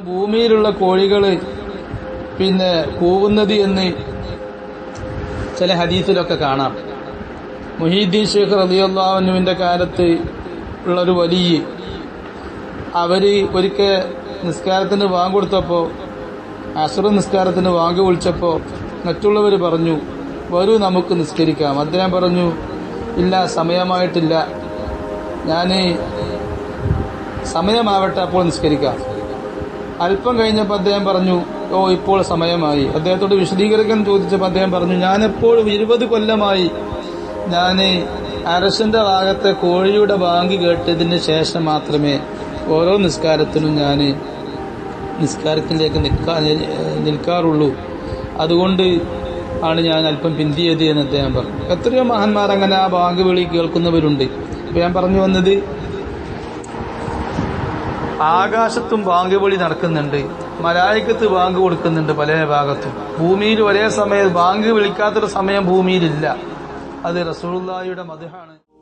ഭൂമിയിലുള്ള കോഴികൾ പിന്നെ കൂവുന്നത് എന്ന് ചില ഹദീസിലൊക്കെ കാണാം. മുഹീദ്ദീൻ ഷേഖ് റലിയുള്ളാഹുവിന്റെ കാലത്ത് ഉള്ളൊരു വലിയ അവർ ഒരിക്കൽ നിസ്കാരത്തിന് വാങ്ങ് കൊടുത്തപ്പോ അസുറ നിസ്കാരത്തിന് വാങ്ങി വിളിച്ചപ്പോ മറ്റുള്ളവർ പറഞ്ഞു വരൂ നമുക്ക് നിസ്കരിക്കാം. അദ്ദേഹം പറഞ്ഞു ഇല്ല സമയമായിട്ടില്ല. ഞാൻ സമയമാവട്ടെ അപ്പോൾ നിസ്കരിക്കാം. അല്പം കഴിഞ്ഞപ്പോൾ അദ്ദേഹം പറഞ്ഞു ഓ ഇപ്പോൾ സമയമായി. അദ്ദേഹത്തോട് വിശദീകരിക്കാൻ ചോദിച്ചപ്പോൾ അദ്ദേഹം പറഞ്ഞു ഞാനെപ്പോഴും ഇരുപത് കൊല്ലമായി ഞാൻ അരസന്റെ ഭാഗത്തെ കോഴിയുടെ ബാങ്ക് കേട്ടതിന് ശേഷം മാത്രമേ ഓരോ നിസ്കാരത്തിനും ഞാൻ നിസ്കാരത്തിലേക്ക് നിൽക്കാ നിൽക്കാറുള്ളൂ. അതുകൊണ്ട് ആണ് ഞാൻ അല്പം പിന്തിയത് എന്ന് അദ്ദേഹം പറഞ്ഞു. എത്രയോ മഹാന്മാർ അങ്ങനെ ആ ബാങ്ക് വിളി കേൾക്കുന്നവരുണ്ട്. ഇപ്പൊ ഞാൻ പറഞ്ഞു വന്നത് ആകാശത്തും ബാങ്ക് വിളി നടക്കുന്നുണ്ട്. മലായിക്കത്ത് ബാങ്ക് കൊടുക്കുന്നുണ്ട് പല ഭാഗത്തും. ഭൂമിയിൽ ഒരേ സമയം ബാങ്ക് വിളിക്കാത്തൊരു സമയം ഭൂമിയിലില്ല. അത് റസൂലുള്ളാഹിയുടെ മധുഹാണ്